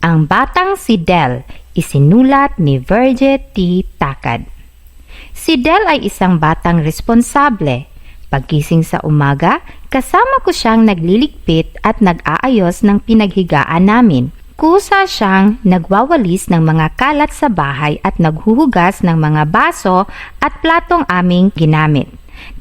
Ang Batang si Del, isinulat ni Virgie T. Takad. Si Del ay isang batang responsable. Pagkising sa umaga, kasama ko siyang nagliligpit at nag-aayos ng pinaghigaan namin. Kusa siyang nagwawalis ng mga kalat sa bahay at naghuhugas ng mga baso at platong aming ginamit.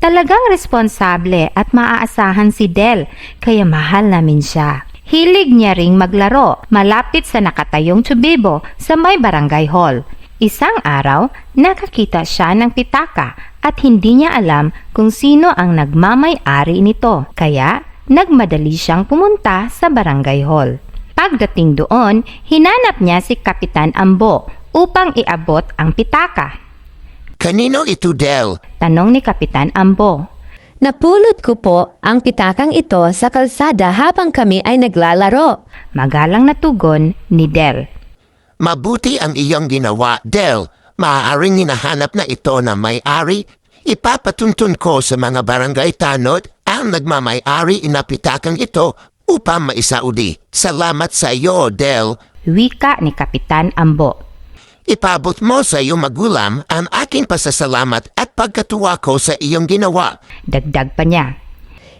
Talagang responsable at maaasahan si Del, kaya mahal namin siya. Hilig niya ring maglaro malapit sa nakatayong tubibo sa may barangay hall. Isang araw, nakakita siya ng pitaka at hindi niya alam kung sino ang nagmamay-ari nito. Kaya, nagmadali siyang pumunta sa barangay hall. Pagdating doon, hinanap niya si Kapitan Ambo upang iabot ang pitaka. Kanino ito, Del? Tanong ni Kapitan Ambo. Napulot ko po ang pitakang ito sa kalsada habang kami ay naglalaro. Magalang na tugon ni Del. Mabuti ang iyong ginawa, Del. Maaaring hinahanap na ito na may-ari. Ipapatuntun ko sa mga barangay tanod ang nagmamay-ari inapitakang ito upang maisaudi. Salamat sa iyo, Del. Wika ni Kapitan Ambo. Ipabot mo sa iyong magulang ang aking pasasalamat at pagkatuwa ko sa iyong ginawa. Dagdag pa niya.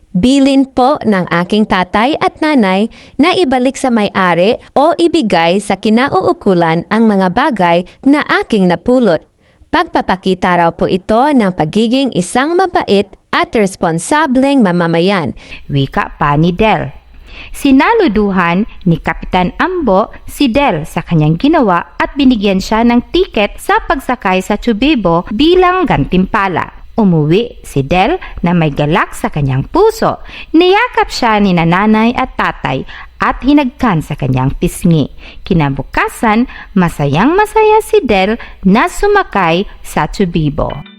Bilin po ng aking tatay at nanay na ibalik sa may-ari o ibigay sa kinauukulan ang mga bagay na aking napulot. Pagpapakita raw po ito ng pagiging isang mabait at responsableng mamamayan. Wika pa ni Del. Sinaluduhan ni Kapitan Ambo si Del sa kanyang ginawa at binigyan siya ng tiket sa pagsakay sa Chubibo bilang gantimpala. Umuwi si Del na may galak sa kanyang puso. Niyakap siya ni nanay at tatay at hinagkan sa kanyang pisngi. Kinabukasan, masayang masaya si Del na sumakay sa Chubibo.